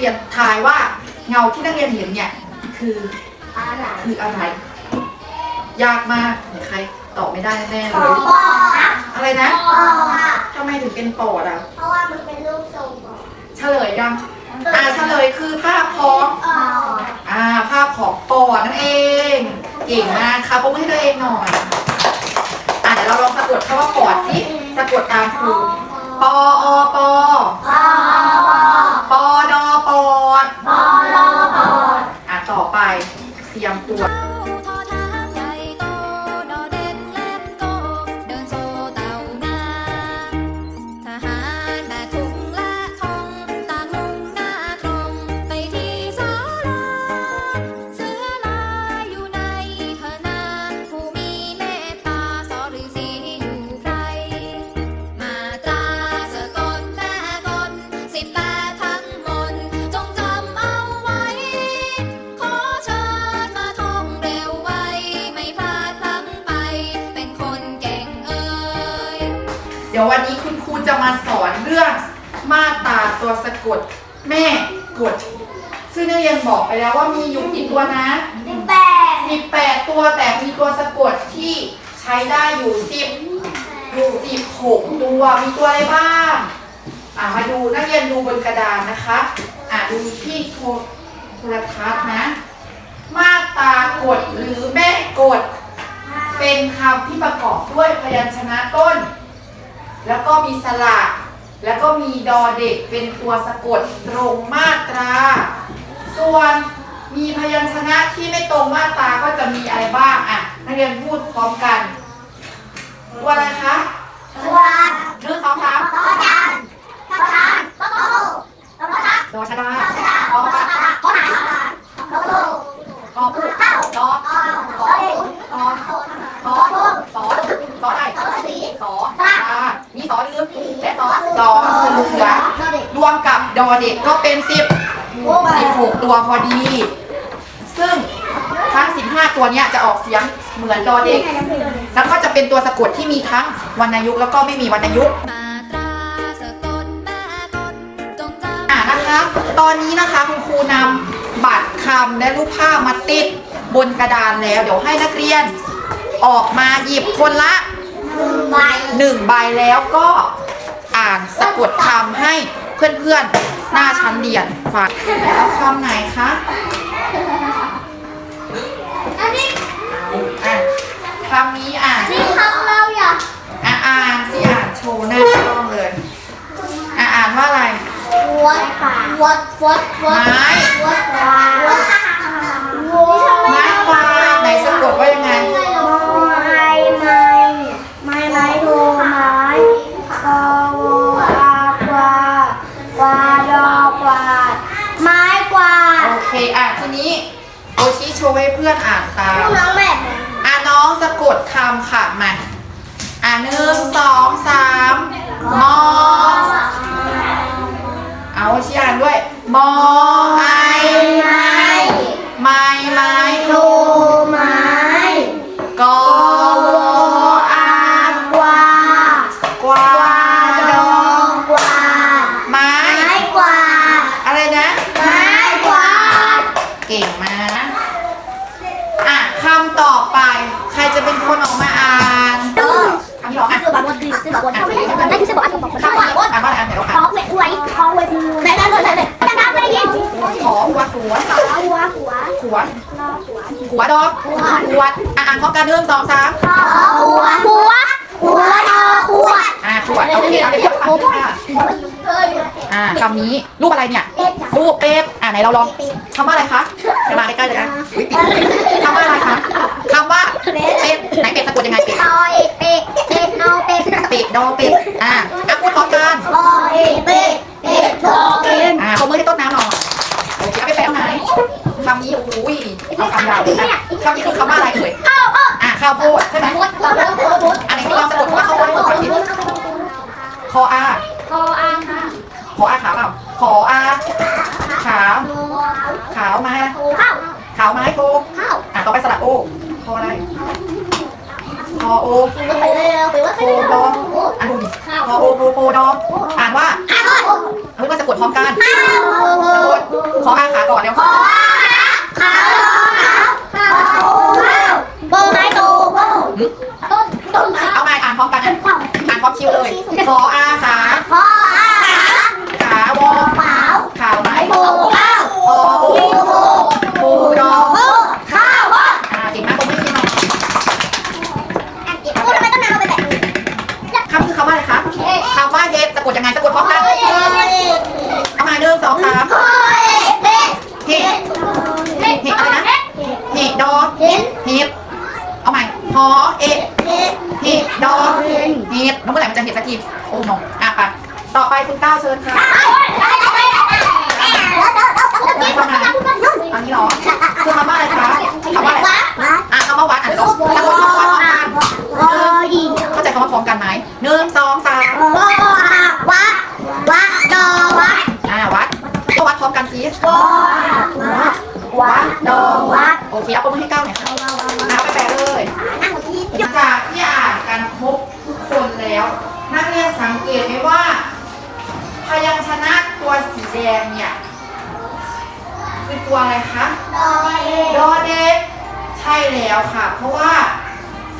เรียนทายว่าเงาที่นักเรียนเห็นเนี่ยคืออะไรคืออะไร ยากมากไหนใครตอบไม่ได้แน่ๆปเลอยครับอะไรนะปอค่ะ ทำไมถึงเป็นปอดอะเพราะว่ามันเป็นรูปทรงปอเฉลยยังอ่าเฉลยคือภาพของ ปออ่าภาพของปอดนั่นเองเก่งมากค่ะปรบมือให้ตัวเองหน่อยอ่าเดี๋ยวเราลองสะกดคำว่าปอดสิสะกดตามครูปออปอปอปอปอด อปอดปอลอปออะต่อไปเตรียมตัว ดแม่กด ซึ่งนักเรียนบอกไปแล้วว่ามีอยู่กี่ตัวนะ สิบแปด18ตัวแต่มีตัวสะกดที่ใช้ได้อยู่10อยู่16ตัวมีตัวอะไรบ้างอ่ามาดูนักเรียนดูบนกระดานนะคะอ่าดูที่โทรโทรทัศน์นะ มาตรากดหรือแม่กด เป็นคำที่ประกอบด้วยพยัญชนะต้น แล้วก็มีสระ แล้วก็มีดอเด็กเป็นตัวสะกดตรงมาตรา ส่วนมีพยัญชนะที่ไม่ตรงมาตราก็จะมีอะไรบ้างอะนักเรียนพูดพร้อมกัน ตัวอะไรคะตัวหนึ่งสองสามปอจานปอจานปอโตปอทักดอชดาปอปะปอหาปอโตกอผู้ดอปอปอเด็กกอปอพงสอสอได้ปอสีสอตา มีสอลืมและสอสอเสือรวมกับดอเด็กก็เป็นสิบโอ้ย16ตัวพอดี ซึ่งทั้ง15ตัวเนี้ยจะออกเสียงเหมือนดอเด็ก แล้วก็จะเป็นตัวสะกดที่มีทั้งวรรณยุกต์แล้วก็ไม่มีวรรณยุกต์มาตราสะกดแม่กลจงจำอ่านะคะตอนนี้นะคะคุณครูนำบัตรคำและรูปภาพมาติดบนกระดานแล้ว เดี๋ยวให้นักเรียนออกมาหยิบคนละ ใบหนึ่งใบแล้วก็อ่านสะกดคำให้เพื่อนๆ หน้าชั้นเรียนฟังแล้วคำไหนคะอันนี้อะคำนี้อ่านนี่ทำเราอย่าอะอ่านสิอ่านโชว์หน้ากล้องเลยอะอ่านว่าอะไรวัดวัดวัดวัดไม้วัดวัด ไม้กวาดไหนสะกดว่ายังไง ไม้ไม้ไม้ไม้โทไม้กอวอากวากวาดอกวาด ไม้กวาด โอเคอะทีนี้โอชิโชว์ให้เพื่อนอ่านตาม น้องแม่ อะน้องสะกดคำค่ะมาอะหนึ่ งสองสามมอเอาโอชิอ่านด้วยมอไอไม้ไม้ไม้โทไม้กอวอากวาดกวาดอกกวาดไม้ไม้กวาดอะไรนะไม้กวาดเก่งมากนะอะคำต่อไป ใครจะเป็นคนออกมาอ่าน คำที่สองอะซื้อบัตรวันดีซื้อบัตรวันเขาไม่ได้นั่คือซื้อบัตรของผมคำที่อ่านว่าอ่านเดี๋ยวขอ่าอนเวทอวยขอเวทไหนนั่นนั่นนั่นนั่นไม่ได้ยินขอหัวสวนหัวหัวขวหัวดอกขวอะอ่านพร้อมกันหนึ่งสองสามหัวหัวหัวดอขวอะขวโอเคเอาเดี๋ยวคำอะอะคำนี้รูปอะไรเนี่ยรูปเป็ดอะไหนเราลองคำว่าอะไรคะจะมาใกล้ๆเลยนะคำว่าอะไรคะคำว่าเป็ดไหนเป็ดสะกดยังไงเป็ดตอยเป็ดเป็ดนอเป็ดป็ดอะอะพูดพร้อมกันตอยเป็ดป็ดนอเป็ดอ่าขอมือให้ต้นน้ำหน่อยโอเคเอาไปแปะเอาไหนคำนี้โอ้โหเอาคำยาวเลยนะคำนี้คือคำว่าอะไรเอ่ยข้าวอะข้าวโพดใช่ไหมโพดโพดโพดโพดอันไหนที่เราสะกดว่าข้าวโพดภาษาอังกฤษคออาคออาค่ะขออาขาวเปล่าขออาขาวขาวมาข้าวขาวไม้โทข้าวอะต่อไปสระโอคออะไร คอโอไปเลยไปว่าไปเลยบออะดูดิคอโอโพโพดออ่านว่าเฮ้ยว่าจะกดพร้อมกันสะกดขออาขาก่อนเดี๋ยวขอขาขาโอโบไม้โตโบต้นต้นเอาใหม่อ่านพร้อมกันอ่านอ่านพร้อมคิวเลยขออา เอาใหม่หอเอ็ดเฮ็ดดอเฮ็ดแล้วเมื่อไหร่มันจะเฮ็ดสักทีโอ้โหอะไปต่อไปคุณก้าวเชิญค่ะอันนี้เหรอคือคำว่าอะไรคะคำว่าอะไรอะคำว่าวัดอะสะกดสะกดพร้อมกันเข้าใจคำว่าพร้อมกันไหมหนึ่งสองสามอ่าวัดก็วัดพร้อมกันสิวัดวัดดอวัดโอเคเอาไปให้ก้าวหน่อยค่ะเอาไปแปลเลยหลังจากที่อ่านกันครบทุกค นแล้วนักเรียนสังเกตไหมว่า พยัญชนะตัวสีแดงเนี่ยคือตัวอะไรคะดอเด็กใช่แล้วค่ะ เพราะว่า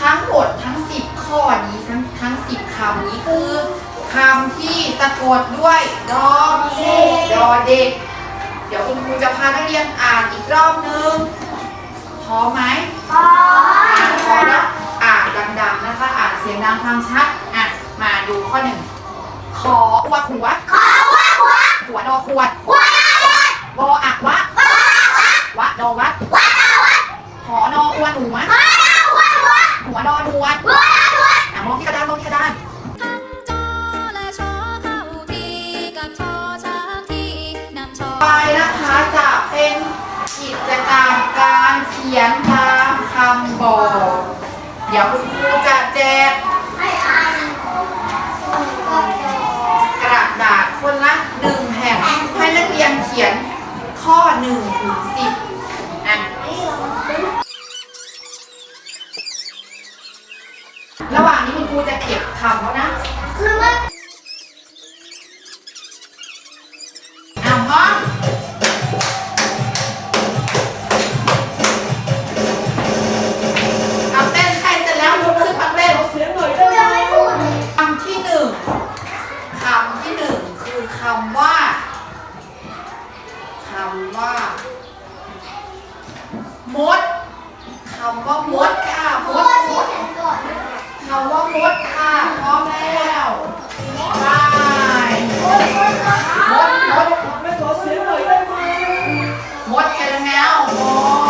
ทั้งหมดทั้ง10ข้อนี้ทั้งทั้ง10คำนี้คือคำที่สะกดด้วยดอดอเด็ก เดี๋ยวคุณครูจะพานักเรียนอ่านอีกรอบนึงพร้อมไหมอ่านพอแล้วอ่านดังๆนะคะ อ่านเสียงดังฟังชัดอะ มาดูข้อหนึ่งขออวหัวหัวดอขวดวออักวะวะดอวัดหอนออวนหนูมะหัวดอหนวดอะมองที่กระดานมองที่กระดานทั้งจอและชอเข้าทีกับชอช้างทีนำชอไปนะคะจะเป็นกิจกรรมการเขียนตามคำบอก เดี๋ยวคุณครูจะแจกกระดาษคนละหนึ่งแผ่นให้นักเรียนเขียน ข้อหนึ่งถึงสิบอะระหว่างนี้คุณครูจะเก็บคำเขานะอะำว่า มดคำว่ามดค่ะมดมดคำว่ามดค่ะพร้อมแล้วไปมดมดมดกันแล้วมด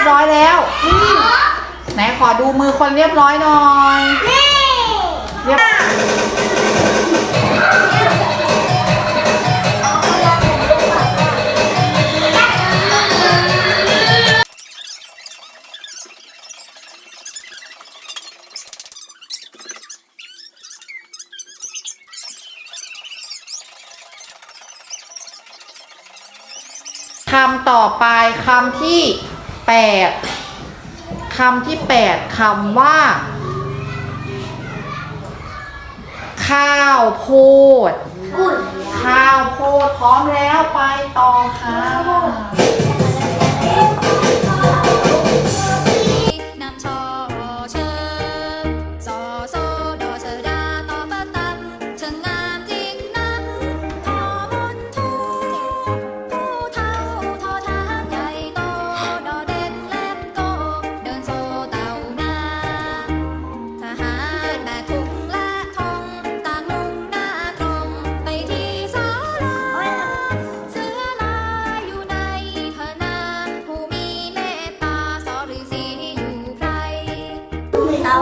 บร้อยแล้ว ไหนขอดูมือคนเรียบร้อยหน่อย เรียบคำต่อไปคำที่ แปดคำที่แปดคำว่า ข้าวโพด ข้าวโพดพร้อมแล้วไปต่อค่ะ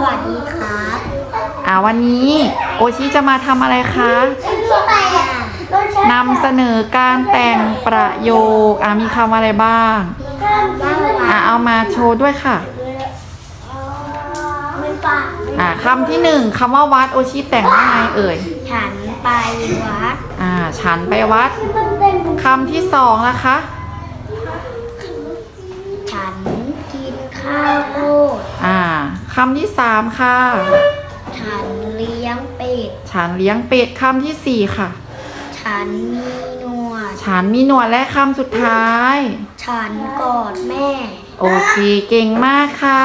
วัสดีครับอ่าวันนี้โอชิจะมาทำอะไรคะชื่ออะไรอะต้นแชนำเสนอการแต่งประโยคอะมีคำอะไรบ้างอะเอามาโชว์ด้วยค่ะไม่ปะอะคำที่หนึ่งคำว่าวัดโอชิแต่งว่าไงเอ่ย ฉันไปวัดอ่าฉันไปวัดคำที่สองนะคะ ฉันกินข้าวโพดอ่า คำที่สามค่ะ ฉันเลี้ยงเป็ด ฉันเลี้ยงเป็ดคำที่สี่ค่ะ ฉันมีหนวด ฉันมีหนวดและคำสุดท้าย ฉันกอดแม่ โอเค เก่งมากค่ะ